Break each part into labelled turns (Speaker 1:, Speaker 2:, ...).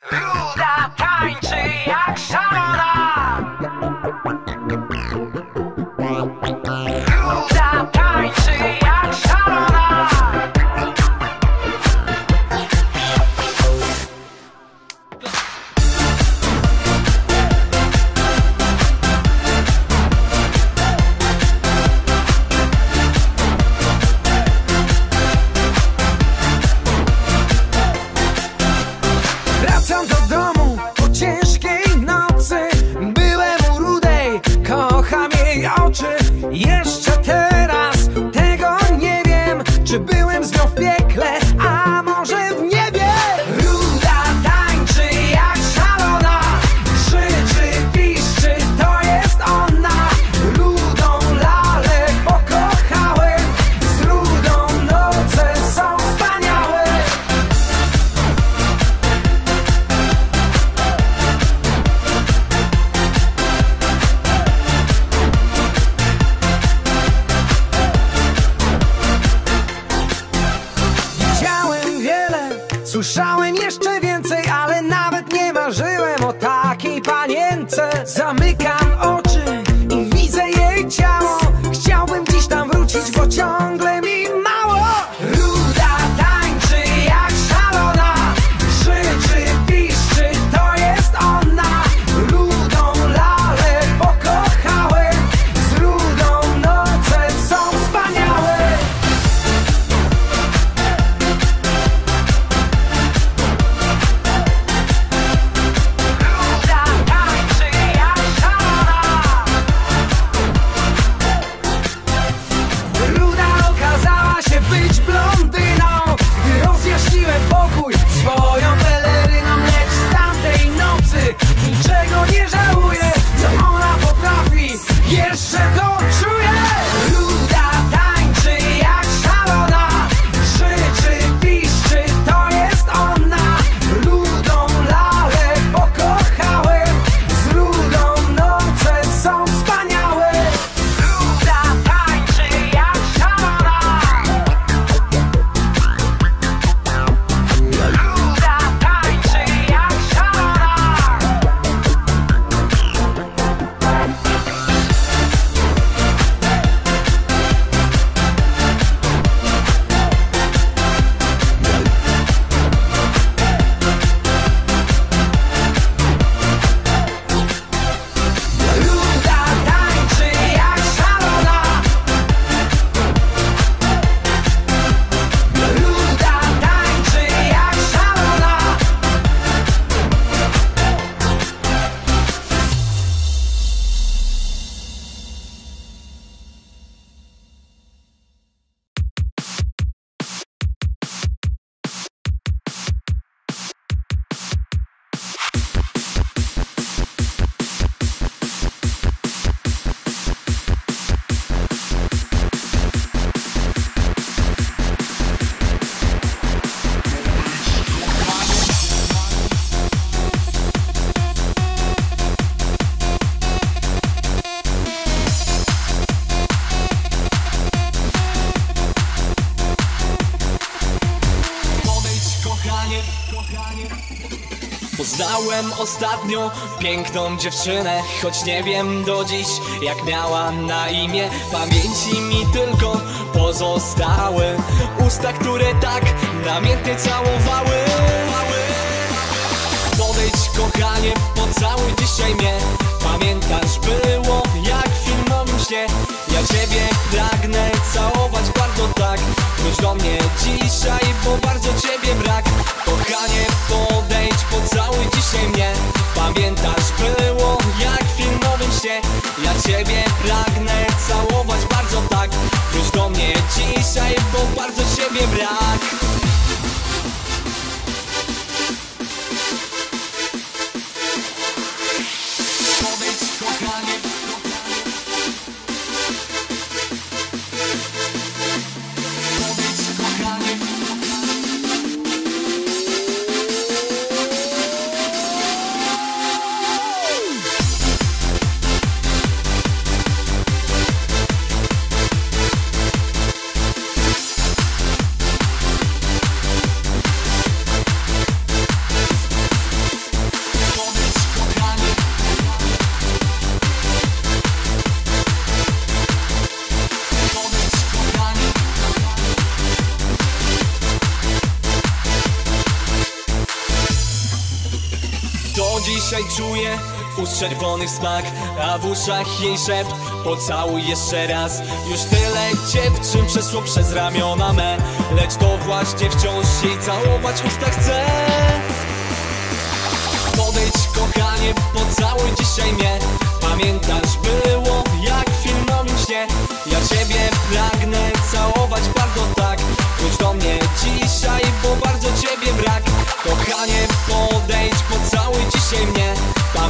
Speaker 1: Big Słyszałem jeszcze
Speaker 2: Poznałem ostatnio piękną dziewczynę Choć nie wiem do dziś jak miała na imię. Pamięci mi tylko pozostały Usta, które tak namiętnie całowały. Podejdź kochanie, pocałuj dzisiaj mnie. Pamiętasz było jak w filmowym śnie Ja ciebie pragnę całować bardzo tak. Chodź do mnie dzisiaj. się mnie Pamiętasz, było jak w filmowym się Ja ciebie pragnę całować bardzo tak. Wróć do mnie dzisiaj, bo bardzo ciebie brak.
Speaker 1: Dzisiaj czuję ust czerwonych smak A w uszach jej szept. Pocałuj jeszcze raz. Już tyle dziewczyn przeszło przez ramiona me. Lecz to właśnie wciąż jej całować usta chcę. Podejdź kochanie, pocałuj dzisiaj mnie. Pamiętasz było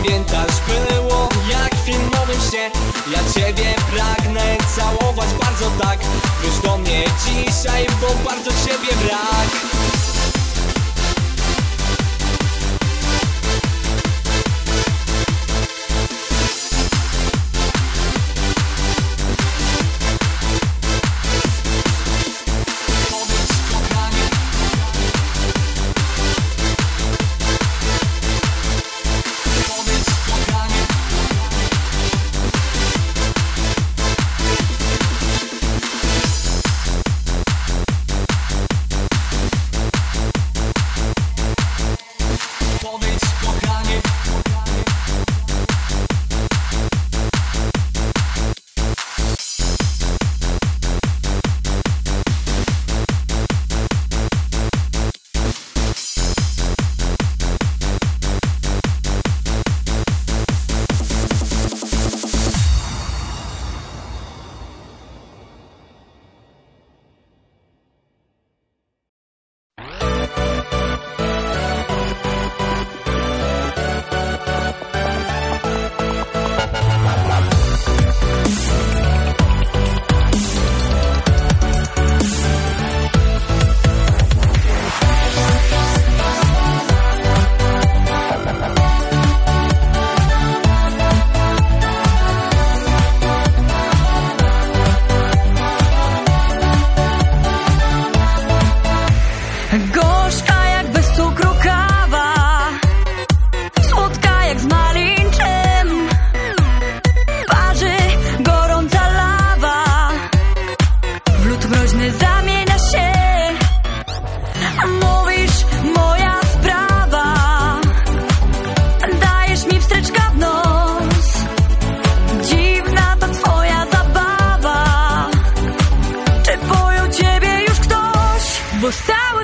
Speaker 1: Pamiętasz? Było jak w filmowym śnie. Ja ciebie pragnę całować bardzo tak. Wróć do mnie dzisiaj, bo bardzo ciebie brak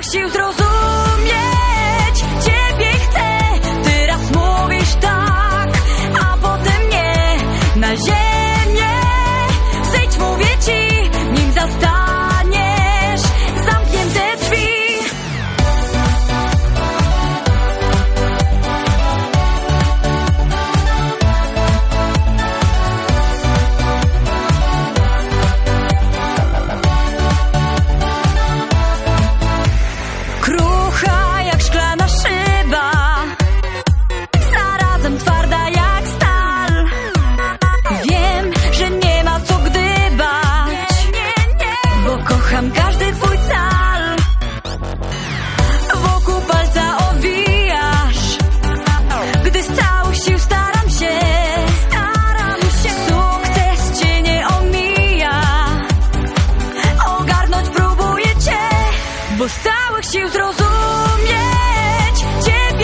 Speaker 1: chciał zrozumieć? Ciebie chcę. Ty raz mówisz tak, a potem nie. Na ziemi bo z całych sił zrozumieć Ciebie